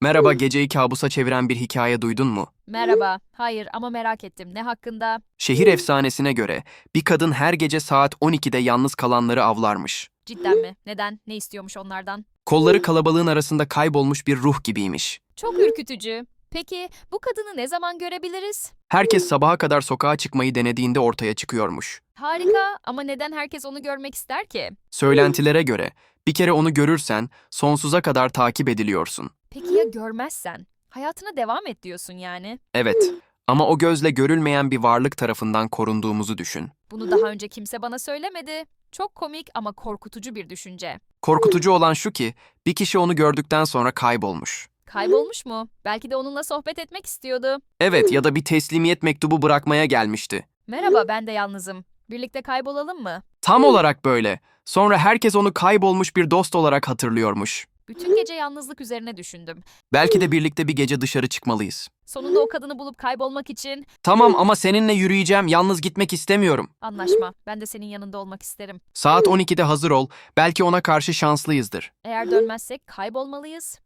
Merhaba, geceyi kabusa çeviren bir hikaye duydun mu? Merhaba. Hayır ama merak ettim. Ne hakkında? Şehir efsanesine göre bir kadın her gece saat 12'de yalnız kalanları avlarmış. Cidden mi? Neden? Ne istiyormuş onlardan? Kolları kalabalığın arasında kaybolmuş bir ruh gibiymiş. Çok ürkütücü. Peki bu kadını ne zaman görebiliriz? Herkes sabaha kadar sokağa çıkmayı denediğinde ortaya çıkıyormuş. Harika ama neden herkes onu görmek ister ki? Söylentilere göre bir kere onu görürsen sonsuza kadar takip ediliyorsun. Peki ya görmezsen? Hayatına devam et diyorsun yani. Evet ama o gözle görülmeyen bir varlık tarafından korunduğumuzu düşün. Bunu daha önce kimse bana söylemedi. Çok komik ama korkutucu bir düşünce. Korkutucu olan şu ki bir kişi onu gördükten sonra kaybolmuş. Kaybolmuş mu? Belki de onunla sohbet etmek istiyordu. Evet ya da bir teslimiyet mektubu bırakmaya gelmişti. Merhaba ben de yalnızım. Birlikte kaybolalım mı? Tam olarak böyle. Sonra herkes onu kaybolmuş bir dost olarak hatırlıyormuş. Bütün gece yalnızlık üzerine düşündüm. Belki de birlikte bir gece dışarı çıkmalıyız. Sonunda o kadını bulup kaybolmak için Tamam ama seninle yürüyeceğim, yalnız gitmek istemiyorum. anlaşma. Ben de senin yanında olmak isterim. Saat 12'de hazır ol, belki ona karşı şanslıyızdır. Eğer dönmezsek kaybolmalıyız.